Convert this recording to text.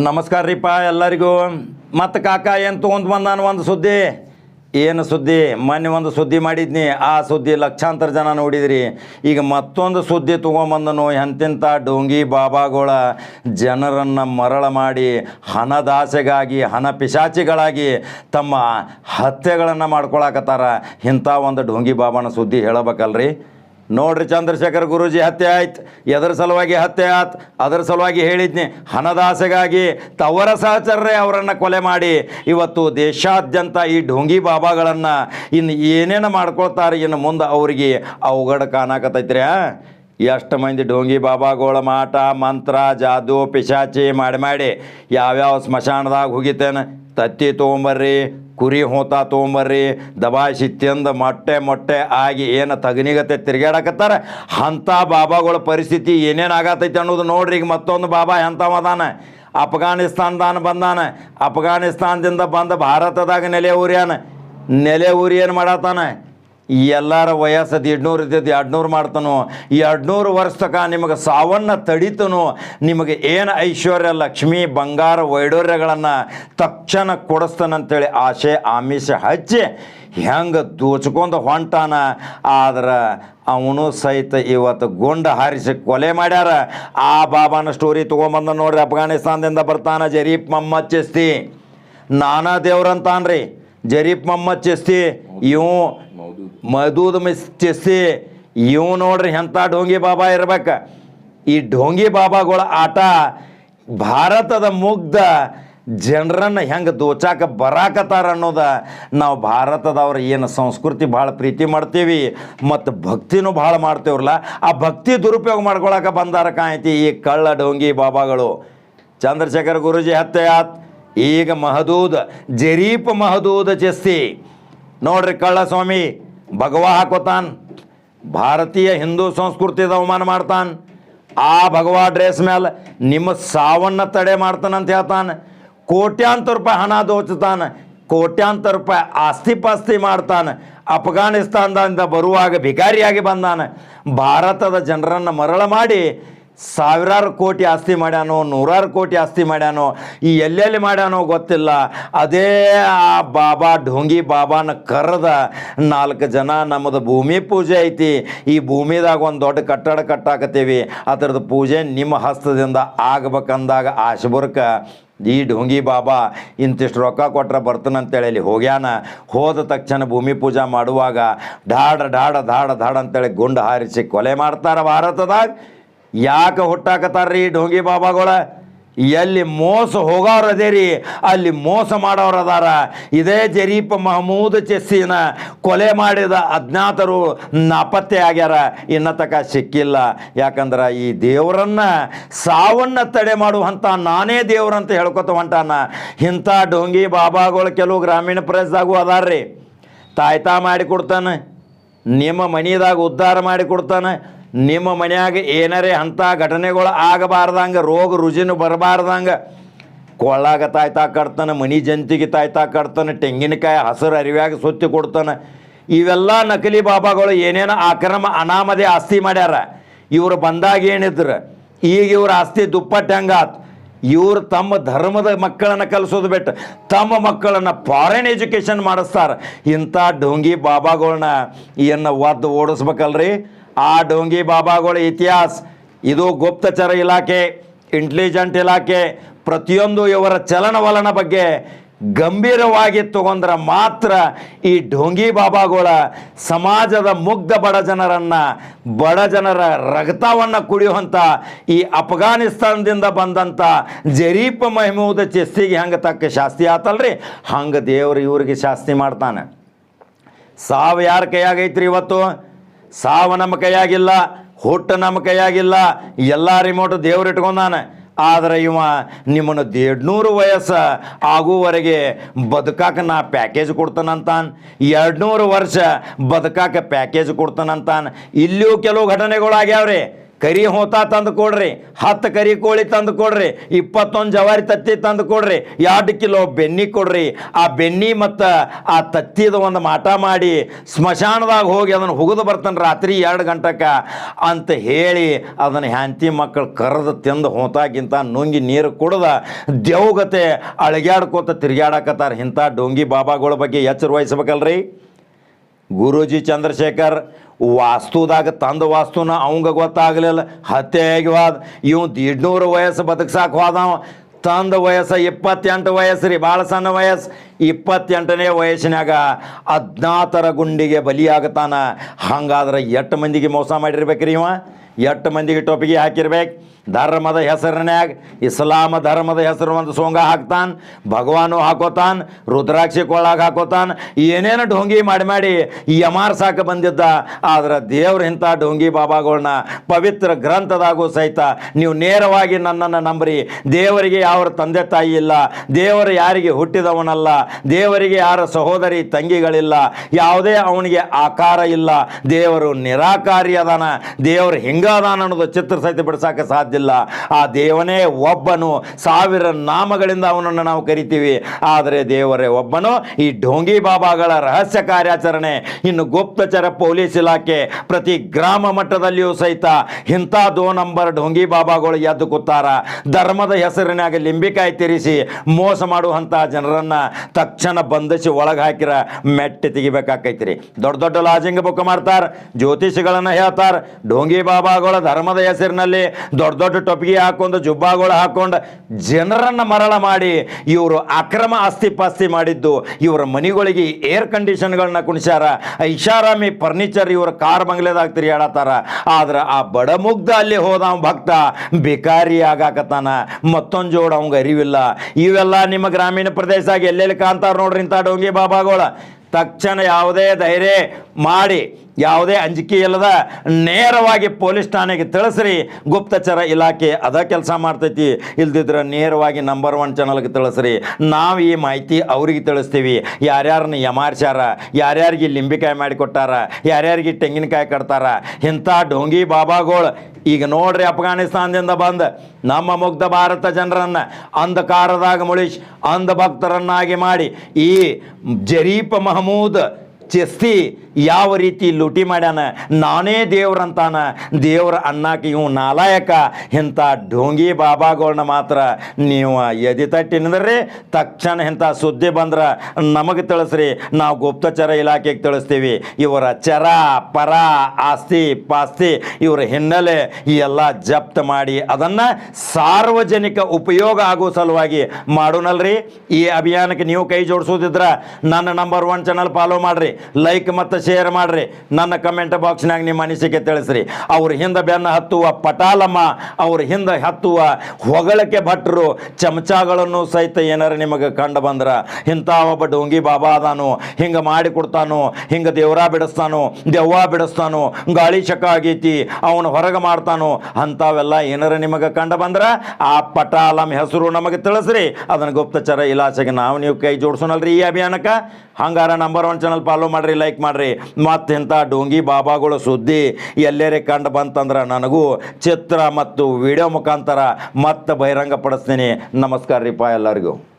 ನಮಸ್ಕಾರ ರೀಪ ಎಲ್ಲರಿಗೂ. ಮತ್ತು ಕಾಕ ಏನು ತೊಗೊಂಡು ಬಂದಾನ ಒಂದು ಸುದ್ದಿ? ಏನು ಸುದ್ದಿ? ಮೊನ್ನೆ ಒಂದು ಸುದ್ದಿ ಮಾಡಿದ್ನಿ. ಆ ಸುದ್ದಿ ಲಕ್ಷಾಂತರ ಜನ ನೋಡಿದ್ರಿ. ಈಗ ಮತ್ತೊಂದು ಸುದ್ದಿ ತೊಗೊಂಬಂದನು ಎಂತೆಂಥ ಡೋಂಗಿ ಬಾಬಾಗಳ. ಜನರನ್ನು ಮರಳ ಮಾಡಿ ಹಣದಾಸೆಗಾಗಿ, ಹಣ ಪಿಶಾಚಿಗಳಾಗಿ ತಮ್ಮ ಹತ್ಯೆಗಳನ್ನು ಮಾಡ್ಕೊಳಕತ್ತಾರ. ಇಂಥ ಒಂದು ಡೋಂಗಿ ಬಾಬಾನ ಸುದ್ದಿ ಹೇಳಬೇಕಲ್ರಿ? ನೋಡ್ರಿ ಚಂದ್ರಶೇಖರ್ ಗುರೂಜಿ ಹತ್ಯೆ ಆಯ್ತು, ಎದರ ಸಲುವಾಗಿ ಹತ್ಯೆ ಆಯ್ತು ಅದರ ಸಲುವಾಗಿ ಹೇಳಿದ್ನಿ, ಹಣದಾಸೆಗಾಗಿ ತವರ ಸಹಚರರೇ ಅವರನ್ನು ಕೊಲೆ ಮಾಡಿ, ಇವತ್ತು ದೇಶಾದ್ಯಂತ ಈ ಢೋಂಗಿ ಬಾಬಾಗಳನ್ನು ಇನ್ನು ಏನೇನು ಮಾಡ್ಕೊಳ್ತಾರೆ ಇನ್ನು ಮುಂದೆ ಅವರಿಗೆ ಅವಘಡ ಕಾಣಕತ್ತೈತ್ರಿ ಎಷ್ಟು ಮಂದಿ ಢೋಂಗಿ ಬಾಬಾಗಳ ಮಾಟ, ಮಂತ್ರ, ಜಾದು, ಪಿಶಾಚಿ, ಮಾಡಿ ಮಾಡಿ, ಯಾವ್ಯಾವ ಸ್ಮಶಾನದಾಗ ಹೋಗಿತೇನೆ ತತ್ತಿ ತೊಗೊಂಬರ್ರಿ ಕುರಿ ಹೋತ ತೊಗೊಂಬರ್ರಿ, ದಬಾಯಿಸಿ ತಿಂದು ಮೊಟ್ಟೆ ಮೊಟ್ಟೆ ಆಗಿ ಏನು ತಗನಿಗತ್ತೆ ತಿರುಗಾಡಕತ್ತಾರೆ ಅಂಥ ಬಾಬಾಗಳ ಪರಿಸ್ಥಿತಿ ಏನೇನು ಆಗತೈತಿ ಅನ್ನೋದು ನೋಡ್ರಿ, ಈಗ ಮತ್ತೊಂದು ಬಾಬಾ ಎಂಥವದಾನ ಅಫ್ಘಾನಿಸ್ತಾನದಾನ ಬಂದಾನೆ. ಅಫ್ಘಾನಿಸ್ತಾನದಿಂದ ಬಂದ ಭಾರತದಾಗ ನೆಲೆ ಊರ್ಯಾನ. ನೆಲೆ ಊರಿ ಏನು ಮಾಡತ್ತಾನ? ಎಲ್ಲರ ವಯಸ್ಸದು ಎರಡುನೂರು ಇದ್ದದ್ದು ಎರಡುನೂರು ಮಾಡ್ತಾನೋ. ಎರಡ್ನೂರು ವರ್ಷ ತಕ ನಿಮಗೆ ಸಾವನ್ನು ತಡಿತನು. ನಿಮಗೆ ಏನು ಐಶ್ವರ್ಯ, ಲಕ್ಷ್ಮಿ, ಬಂಗಾರ ವೈಡೂರ್ಯಗಳನ್ನು ತಕ್ಷಣ ಕೊಡಿಸ್ತಾನಂತೇಳಿ ಆಸೆ, ಆಮಿಷ ಹಚ್ಚಿ ಹೆಂಗೆ ದೋಚ್ಕೊಂಡು ಹೊಂಟಾನ. ಆದ್ರೆ ಅವನು ಸಹಿತ ಇವತ್ತು ಗುಂಡ ಹಾರಿಸಿ ಕೊಲೆ ಮಾಡ್ಯಾರ. ಆ ಬಾಬಾನ ಸ್ಟೋರಿ ತೊಗೊಂಬಂದ ನೋಡ್ರಿ, ಅಫ್ಘಾನಿಸ್ತಾನದಿಂದ ಬರ್ತಾನ ಜರೀಫ್ ಮಮ್ಮದ್ ಚಿಸ್ತಿ. ನಾನಾ ದೇವ್ರಂತಾನ್ರಿ. ಜರೀಫ್ ಮಮ್ಮದ್ ಚಿಸ್ತಿ ಇವು ಮದೂದ್ ಮಿಸ್ ಇವ್ ಇವು ನೋಡ್ರಿ ಎಂಥ ಢೋಂಗಿ ಬಾಬಾ ಇರ್ಬೇಕು. ಈ ಢೋಂಗಿ ಬಾಬಾಗಳ ಆಟ ಭಾರತದ ಮುಗ್ಧ ಜನರನ್ನು ಹೆಂಗೆ ದೋಚಾಕ ಬರಾಕತ್ತಾರ ಅನ್ನೋದ ನಾವು ಭಾರತದವ್ರ ಏನು ಸಂಸ್ಕೃತಿ ಭಾಳ ಪ್ರೀತಿ ಮಾಡ್ತೀವಿ, ಮತ್ತು ಭಕ್ತಿನೂ ಭಾಳ ಮಾಡ್ತೇವ್ರಲ್ಲ, ಆ ಭಕ್ತಿ ದುರುಪಯೋಗ ಮಾಡ್ಕೊಳಕ್ಕೆ ಬಂದಾರ ಕಾಯ್ತಿ ಈ ಕಳ್ಳ ಡೋಂಗಿ ಬಾಬಾಗಳು. ಚಂದ್ರಶೇಖರ್ ಗುರುಜಿ ಹತ್ಯೆ ಆತ್ ಈಗ ಮಹದೂದ್ ಜರೀಪ್ ಮಹದೂದ್ ಜಸ್ತಿ ನೋಡ್ರಿ ಕಳ್ಳ ಸ್ವಾಮಿ ಭಗವಾ ಹಾಕೋತಾನ ಭಾರತೀಯ ಹಿಂದೂ ಸಂಸ್ಕೃತಿದ ಅವಮಾನ ಮಾಡ್ತಾನ. ಆ ಭಗವ ಡ್ರೆಸ್ ಮ್ಯಾಲ ನಿಮ್ಮ ಸಾವನ್ನ ತಡೆ ಮಾಡ್ತಾನಂತ ಹೇಳ್ತಾನೆ. ಕೋಟ್ಯಾಂತರ ರೂಪಾಯಿ ಹಣ ದೋಚುತ್ತಾನೆ ಕೋಟ್ಯಾಂತರ ರೂಪಾಯಿ ಆಸ್ತಿ ಪಾಸ್ತಿ ಮಾಡ್ತಾನೆ. ಅಫ್ಘಾನಿಸ್ತಾನದಿಂದ ಬರುವಾಗ ಭಿಕಾರಿಯಾಗಿ ಬಂದಾನೆ. ಭಾರತದ ಜನರನ್ನು ಮರಳ ಮಾಡಿ ಸಾವಿರಾರು ಕೋಟಿ ಆಸ್ತಿ ಮಾಡ್ಯಾನೋ, ನೂರಾರು ಕೋಟಿ ಆಸ್ತಿ ಮಾಡ್ಯಾನೋ, ಈ ಎಲ್ಲೆಲ್ಲಿ ಮಾಡ್ಯಾನೋ ಗೊತ್ತಿಲ್ಲ. ಅದೇ ಆ ಬಾಬಾ ಢೋಂಗಿ ಬಾಬಾನ ಕರೆದ ನಾಲ್ಕು ಜನ ನಮ್ಮದು ಭೂಮಿ ಪೂಜೆ ಐತಿ. ಈ ಭೂಮಿದಾಗ ಒಂದು ದೊಡ್ಡ ಕಟ್ಟಡ ಕಟ್ಟಾಕತ್ತೀವಿ. ಅದರದ್ದು ಪೂಜೆ ನಿಮ್ಮ ಹಸ್ತದಿಂದ ಆಗ್ಬೇಕಂದಾಗ ಆಶಬುರ್ಕ ಈ ಢೋಂಗಿ ಬಾಬಾ ಇಂತಿಷ್ಟು ರೊಕ್ಕ ಕೊಟ್ರೆ ಬರ್ತಾನಂತೇಳಿ ಅಲ್ಲಿ ಹೋಗ್ಯಾನ. ಹೋದ ತಕ್ಷಣ ಭೂಮಿ ಪೂಜಾ ಮಾಡುವಾಗ ಢಾಡ ಢಾಡ ಧಾಡ ಧಾಡ ಅಂತೇಳಿ ಗುಂಡು ಹಾರಿಸಿ ಕೊಲೆ ಮಾಡ್ತಾರ ಭಾರತದಾಗ. ಯಾಕೆ ಹುಟ್ಟಾಕತ್ತಾರ್ರಿ ಈ ಢೋಂಗಿ ಬಾಬಾಗಳ? ಎಲ್ಲಿ ಮೋಸ ಹೋಗೋರು ಅದೇ ರೀ ಅಲ್ಲಿ ಮೋಸ ಮಾಡೋರು ಅದಾರ. ಇದೇ ಜರೀಫ್ ಮಹಮೂದ್ ಚೆಸ್ಸಿನ ಕೊಲೆ ಮಾಡಿದ ಅಜ್ಞಾತರು ನಾಪತ್ತೆ ಆಗ್ಯಾರ. ಇನ್ನ ತಕ ಸಿಕ್ಕಿಲ್ಲ. ಯಾಕಂದ್ರೆ ಈ ದೇವರನ್ನ ಸಾವನ್ನ ತಡೆ ಮಾಡುವಂಥ ನಾನೇ ದೇವ್ರಂತ ಹೇಳ್ಕೊತ ಹೊಂಟಾನ. ಇಂಥ ಢೋಂಗಿ ಬಾಬಾಗಳು ಕೆಲವು ಗ್ರಾಮೀಣ ಪ್ರದೇಶದಾಗೂ ಅದಾರ್ರಿ. ತಾಯ್ತಾ ಮಾಡಿ ಕೊಡ್ತಾನೆ, ನಿಮ್ಮ ಮನಿದಾಗ ಉದ್ಧಾರ ಮಾಡಿ ಕೊಡ್ತಾನೆ. ನಿಮ್ಮ ಮನ್ಯಾಗ ಏನಾರೇ ಅಂಥ ಘಟನೆಗಳು ಆಗಬಾರ್ದಂಗೆ, ರೋಗ ರುಜಿನ ಬರಬಾರ್ದಂಗೆ, ಕೊಳ್ಳಾಗ ತಾಯ್ತಾ ಕಟ್ತಾನೆ, ಮನಿ ಜಂತಿಗೆ ತಾಯ್ತಾ ಕಟ್ತಾನೆ, ತೆಂಗಿನಕಾಯಿ ಹಸಿರು ಅರಿವ್ಯಾಗ ಸುತ್ತಿ ಕೊಡ್ತಾನೆ, ಇವೆಲ್ಲ ನಕಲಿ ಬಾಬಾಗಳು ಏನೇನೋ ಅಕ್ರಮ ಅನಾಮದೇ ಆಸ್ತಿ ಮಾಡ್ಯಾರ. ಇವರು ಬಂದಾಗ ಏನಿದ್ರು, ಈಗ ಇವ್ರ ಆಸ್ತಿ ದುಪ್ಪಟ್ಟೆ ಹೆಂಗಾತ್? ಇವರು ತಮ್ಮ ಧರ್ಮದ ಮಕ್ಕಳನ್ನು ಕಲಿಸೋದು ಬಿಟ್ಟು, ತಮ್ಮ ಮಕ್ಕಳನ್ನು ಫಾರಿನ್ ಎಜುಕೇಷನ್ ಮಾಡಿಸ್ತಾರೆ. ಇಂಥ ಡೋಂಗಿ ಬಾಬಾಗಳನ್ನ ಏನು ಒದ್ದು ಓಡಿಸ್ಬೇಕಲ್ರಿ? ಆ ಡೋಂಗಿ ಬಾಬಾಗಳ ಇತಿಹಾಸ. ಇದು ಗುಪ್ತಚರ ಇಲಾಖೆ ಇಂಟೆಲಿಜೆಂಟ್ ಇಲಾಖೆ, ಪ್ರತಿಯೊಂದು ಇವರ ಚಲನವಲನ ಬಗ್ಗೆ ಗಂಭೀರವಾಗಿ ತಗೊಂಡ್ರೆ ಮಾತ್ರ ಈ ಢೋಂಗಿ ಬಾಬಾಗಳ ಸಮಾಜದ ಮುಗ್ಧ ಬಡ ಜನರನ್ನು, ಬಡ ಜನರ ರಕ್ತವನ್ನು ಕುಡಿಯುವಂಥ ಈ ಅಫ್ಘಾನಿಸ್ತಾನದಿಂದ ಬಂದಂಥ ಜರೀಫ್ ಮೆಹಮೂದ್ ಚೆಸ್ಸಿಗೆ ಹೆಂಗೆ ತಕ್ಕ ಶಾಸ್ತಿ ಆತಲ್ರಿ? ಹಂಗೆ ದೇವ್ರು ಇವ್ರಿಗೆ ಶಾಸ್ತಿ ಮಾಡ್ತಾನೆ. ಸಾವು ಯಾರ ಕೈಯಾಗೈತ್ರಿ ಇವತ್ತು? ಸಾವು ನಮ್ಮ ಕೈಯಾಗಿಲ್ಲ ಹುಟ್ಟು ನಮ್ಮ ಕೈಯಾಗಿಲ್ಲ ಎಲ್ಲ ರಿಮೋಟ್ ದೇವ್ರು ಇಟ್ಕೊಂಡಾನೆ. ಆದರೆ ಇವ ನಿಮ್ಮನ್ನು ದೇಡ್ನೂರು ವಯಸ್ಸು ಆಗುವವರೆಗೆ ಬದುಕಾಕ ನಾ ಪ್ಯಾಕೇಜ್ ಕೊಡ್ತಾನಂತಾನ. ಎರಡ್ನೂರು ವರ್ಷ ಬದುಕಾಕ ಪ್ಯಾಕೇಜ್ ಕೊಡ್ತಾನಂತಾನ. ಇಲ್ಲಿಯೂ ಕೆಲವು ಘಟನೆಗಳು ಆಗ್ಯಾವ್ರಿ ಕರಿ ಹೋತ ತಂದು ಕೊಡ್ರಿ, ಹತ್ತು ಕರಿ ಕೋಳಿ ತಂದು ಕೊಡ್ರಿ, ಇಪ್ಪತ್ತೊಂದು ಜವಾರಿ ತತ್ತಿ ತಂದು ಕೊಡ್ರಿ, ಎರಡು ಕಿಲೋ ಬೆನ್ನಿ ಕೊಡ್ರಿ. ಆ ಬೆನ್ನಿ ಮತ್ತು ಆ ತತ್ತಿದ ಒಂದು ಮಾಟ ಮಾಡಿ ಸ್ಮಶಾನದಾಗ ಹೋಗಿ ಅದನ್ನು ಹುಗಿದು ಬರ್ತಾನೆ ರಾತ್ರಿ ಎರಡು ಗಂಟೆಕ ಅಂತ ಹೇಳಿ ಅದನ್ನು ಹ್ಯಾಂತಿ ಮಕ್ಕಳು ಕರೆದು ತಿಂದು ಹೋತಾಗಿಂತ ನುಂಗಿ ನೀರು ಕುಡ್ದ ದೇವಗತೆ ಅಳಗ್ಯಾಡ್ಕೋತ ತಿರುಗ್ಯಾಡಕತ್ತಾರ ಇಂಥ ಡೋಂಗಿ ಬಾಬಾಗಳ ಬಗ್ಗೆ ಎಚ್ಚರ ವಹಿಸ್ಬೇಕಲ್ರಿ? ಗುರೂಜಿ ಚಂದ್ರಶೇಖರ್, ವಾಸ್ತುದಾಗ ತಂದ ವಾಸ್ತುನ ಅವಂಗ ಗೊತ್ತಾಗಲಿಲ್ಲ. ಹತ್ಯೆ ಹೋದ. ಇವ್ ದೀಡ್ನೂರು ವಯಸ್ಸು ಬದುಕ್ಸಾಕ ಹೋದವ. ತಂದ ವಯಸ್ಸು ಇಪ್ಪತ್ತೆಂಟು ವಯಸ್ಸು ರೀ ಭಾಳ ಸಣ್ಣ ವಯಸ್ಸು. ಇಪ್ಪತ್ತೆಂಟನೇ ವಯಸ್ಸಿನಾಗ ಅಜ್ಞಾತರ ಗುಂಡಿಗೆ ಬಲಿಯಾಗತಾನ. ಹಂಗಾದ್ರೆ ಎಷ್ಟು ಮಂದಿಗೆ ಮೋಸ ಮಾಡಿರ್ಬೇಕ್ರಿ ಇವ? ಎಷ್ಟು ಮಂದಿಗೆ ಟೊಪಿಗೆ ಹಾಕಿರ್ಬೇಕು? ಧರ್ಮದ ಹೆಸರಿನ್ಯಾಗ ಇಸ್ಲಾಮ ಧರ್ಮದ ಹೆಸರು ಒಂದು ಸೋಂಗ ಹಾಕ್ತಾನ, ಭಗವಾನು ಹಾಕೋತಾನ, ರುದ್ರಾಕ್ಷಿ ಕೊಳಗೆ ಹಾಕೋತಾನ, ಏನೇನು ಢೋಂಗಿ ಮಾಡಿ ಮಾಡಿ ಯಮಾರ್ಸಾಕ ಬಂದಿದ್ದ, ಆದ್ರೆ ದೇವ್ರ ಇಂಥ ಢೋಂಗಿ ಬಾಬಾಗಳನ್ನ ಪವಿತ್ರ ಗ್ರಂಥದಾಗೂ ಸಹಿತ ನೀವು ನೇರವಾಗಿ ನನ್ನನ್ನು ನಂಬ್ರಿ. ದೇವರಿಗೆ ಯಾವ ತಂದೆ ತಾಯಿ ಇಲ್ಲ, ದೇವರು ಯಾರಿಗೆ ಹುಟ್ಟಿದವನಲ್ಲ, ದೇವರಿಗೆ ಯಾರ ಸಹೋದರಿ ತಂಗಿಗಳಿಲ್ಲ, ಯಾವುದೇ ಅವನಿಗೆ ಆಕಾರ ಇಲ್ಲ, ದೇವರು ನಿರಾಕಾರಿ ಅದಾನ, ದೇವರು ಹಿಂಗಾದಾನ ಅನ್ನೋದು ಚಿತ್ರ ಸಹಿತ ಬಿಡ್ಸಾಕ ಸಾಧ್ಯ ಇಲ್ಲ ಆ ದೇವನೇ ಒಬ್ಬನು. ಸಾವಿರ ನಾಮಗಳಿಂದ ಅವನನ್ನು ನಾವು ಕರಿತೀವಿ. ಆದರೆ ದೇವರೇ ಒಬ್ಬನು ಈ ಢೋಂಗಿ ಬಾಬಾಗಳ ರಹಸ್ಯ ಕಾರ್ಯಾಚರಣೆ, ಇನ್ನು ಗುಪ್ತಚರ ಪೊಲೀಸ್ ಇಲಾಖೆ ಪ್ರತಿ ಗ್ರಾಮ ಮಟ್ಟದಲ್ಲಿಯೂ ಸಹಿತ ಇಂಥ ದೋ ನಂಬರ್ ಢೋಂಗಿ ಬಾಬಾಗಳು ಎದ್ದು ಕೂತಾರ. ಧರ್ಮದ ಹೆಸರಿನಾಗ ಲಿಂಬಿಕಾಯಿ ತಿರಿಸಿ ಮೋಸ ಮಾಡುವಂತಹ ಜನರನ್ನ ತಕ್ಷಣ ಬಂಧಿಸಿ ಒಳಗೆ ಹಾಕಿರ ಮೆಟ್ಟಿ ತೆಗಿಬೇಕಾಕೈತ್ರಿ. ದೊಡ್ಡ ದೊಡ್ಡ ಲಾಜಿಂಗ್ ಬುಕ್ ಮಾಡ್ತಾರ, ಜ್ಯೋತಿಷಿಗಳನ್ನ ಹೇಳ್ತಾರ, ಢೋಂಗಿ ಬಾಬಾಗಳ ಧರ್ಮದ ಹೆಸರಿನಲ್ಲಿ ದೊಡ್ಡ ದೊಡ್ಡ ಟೊಪ್ಪಿಗೆ ಹಾಕೊಂಡು, ಜುಬ್ಬಾಗಳು ಹಾಕೊಂಡು ಜನರನ್ನು ಮರಳ ಮಾಡಿ ಇವರು ಅಕ್ರಮ ಆಸ್ತಿ ಪಾಸ್ತಿ ಮಾಡಿದ್ದು, ಇವರ ಮನೆಗಳಿಗೆ ಏರ್ ಕಂಡೀಷನ್ಗಳನ್ನ ಕುಣಿಸ್ಯಾರ. ಐಷಾರಾಮಿ ಫರ್ನಿಚರ್ ಇವರ ಕಾರ್ ಬಂಗ್ಲೆದಾಗ ತಿರುಗಾಡತ್ತಾರ ಆದ್ರೆ ಆ ಬಡಮುಗ್ಧ ಅಲ್ಲಿ ಹೋದ ಭಕ್ತ ಬಿಕಾರಿ ಆಗಾಕತ್ತಾನ. ಮತ್ತೊಂದು ಜೋಡ ಅವಂಗ ಅರಿವಿಲ್ಲ. ಇವೆಲ್ಲ ನಿಮ್ಮ ಗ್ರಾಮೀಣ ಪ್ರದೇಶದಾಗ ಎಲ್ಲೆಲ್ಲಿ ಕಾಣ್ತಾರ ನೋಡ್ರಿ ಇಂಥ ಡೋಂಗಿ ಬಾಬಾಗಳ. ತಕ್ಷಣ ಯಾವುದೇ ಧೈರ್ಯ ಮಾಡಿ, ಯಾವುದೇ ಅಂಜಿಕೆ ಇಲ್ಲದ ನೇರವಾಗಿ ಪೊಲೀಸ್ ಠಾಣೆಗೆ ತಿಳಿಸ್ರಿ ಗುಪ್ತಚರ ಇಲಾಖೆ ಅದ ಕೆಲಸ ಮಾಡ್ತೈತಿ. ಇಲ್ದಿದ್ರೆ ನೇರವಾಗಿ ನಂಬರ್ ಒನ್ ಚಾನಲ್ಗೆ ತಿಳಿಸ್ರಿ ನಾವು ಈ ಮಾಹಿತಿ ಅವ್ರಿಗೆ ತಿಳಿಸ್ತೀವಿ ಯಾರ್ಯಾರನ್ನ ಯಮಾರ್ಸ್ಯಾರ ಯಾರ್ಯಾರಿಗೆ ಲಿಂಬಿಕಾಯಿ ಮಾಡಿಕೊಟ್ಟಾರ, ಯಾರ್ಯಾರಿಗೆ ತೆಂಗಿನಕಾಯಿ ಕಟ್ತಾರ, ಇಂಥ ಡೋಂಗಿ ಬಾಬಾಗಳು ಈಗ ನೋಡ್ರಿ ಅಫ್ಘಾನಿಸ್ತಾನದಿಂದ ಬಂದು ನಮ್ಮ ಮುಗ್ಧ ಭಾರತ ಜನರನ್ನ ಅಂಧಕಾರದಾಗ ಮುಳಿಸಿ ಅಂಧ ಭಕ್ತರನ್ನಾಗಿ ಮಾಡಿ ಈ ಜರೀಫ್ ಮಹಮೂದ್ ಚಿಸ್ತಿ ಯಾವ ರೀತಿ ಲೂಟಿ ಮಾಡ್ಯಾನ? ನಾನೇ ದೇವ್ರಂತಾನ. ದೇವ್ರ ಅನ್ನಕ್ಕೆ ಇವು ನಾಲಾಯಕ. ಇಂಥ ಢೋಂಗಿ ಬಾಬಾಗಳನ್ನ ಮಾತ್ರ ನೀವು ಎದಿ ತಟ್ಟಿ ನಿಂದ್ರಿ, ತಕ್ಷಣ ಇಂಥ ಸುದ್ದಿ ಬಂದ್ರೆ ನಮಗೆ ತಿಳಿಸ್ರಿ. ನಾವು ಗುಪ್ತಚರ ಇಲಾಖೆಗೆ ತಿಳಿಸ್ತೀವಿ. ಇವರ ಚರ, ಪರ, ಆಸ್ತಿ, ಪಾಸ್ತಿ ಇವರ ಹಿನ್ನೆಲೆ ಎಲ್ಲ ಜಪ್ತ ಮಾಡಿ ಅದನ್ನು ಸಾರ್ವಜನಿಕ ಉಪಯೋಗ ಆಗೋ ಸಲುವಾಗಿ ಮಾಡೋಣಲ್ರಿ ಈ ಅಭಿಯಾನಕ್ಕೆ ನೀವು ಕೈ ಜೋಡಿಸೋದಿದ್ರ ನನ್ನ ನಂಬರ್ ಒನ್ ಚಾನಲ್ ಫಾಲೋ ಮಾಡ್ರಿ. ಲೈಕ್ ಮತ್ತು ಶೇರ್ ಮಾಡ್ರಿ. ನನ್ನ ಕಮೆಂಟ್ ಬಾಕ್ಸ್ನಾಗ ನಿಮ್ಮ ಅನಿಸಿಕೆ ತಿಳಿಸ್ರಿ. ಅವ್ರ ಹಿಂದೆ ಬೆನ್ನ ಹತ್ತುವ ಪಟಾಲಮ್ಮ, ಅವ್ರ ಹಿಂದೆ ಹತ್ತುವ ಹೊಗಳಕ್ಕೆ ಭಟ್ರು, ಚಮಚಾಗಳನ್ನು ಸಹಿತ ಏನಾರು ನಿಮಗೆ ಕಂಡು ಬಂದ್ರ ಇಂಥ ಒಬ್ಬ ಡೋಂಗಿ ಬಾಬಾ ಅದಾನು, ಹಿಂಗೆ ಮಾಡಿ ಕೊಡ್ತಾನು, ಹಿಂಗೆ ದೇವ್ರ ಬಿಡಿಸ್ತಾನು, ದೆವ್ವ ಬಿಡಿಸ್ತಾನು, ಗಾಳಿ ಶಕ ಆಗೈತಿ, ಅವನು ಹೊರಗೆ ಮಾಡ್ತಾನು, ಅಂಥವೆಲ್ಲ ಏನಾರು ನಿಮಗೆ ಕಂಡು ಬಂದ್ರ, ಆ ಪಟಾಲಮ್ ಹೆಸರು ನಮಗೆ ತಿಳಿಸ್ರಿ. ಅದನ್ನು ಗುಪ್ತಚರ ಇಲಾಖೆಗೆ ನಾವು ನೀವು ಕೈ ಜೋಡಿಸೋಣಲ್ರಿ ಈ ಅಭಿಯಾನಕ್ಕೆ. ಹಂಗಾರ ನಂಬರ್ ಒನ್ ಚಾನಲ್ ಫಾಲೋ ಮಾಡ್ರಿ ಲೈಕ್ ಮಾಡ್ರಿ. ಮತ್ತೆಂಥ ಡೋಂಗಿ ಬಾಬಾಗಳ ಸುದ್ದಿ ಎಲ್ಲೇರೆ ಕಂಡು ಬಂತಂದ್ರೆ ನನಗೂ ಚಿತ್ರ ಮತ್ತು ವಿಡಿಯೋ ಮುಖಾಂತರ ಮತ್ತೆ ಬಹಿರಂಗ ಪಡಿಸ್ತೀನಿ. ನಮಸ್ಕಾರ ರೀ ಪಾ ಎಲ್ಲರಿಗೂ.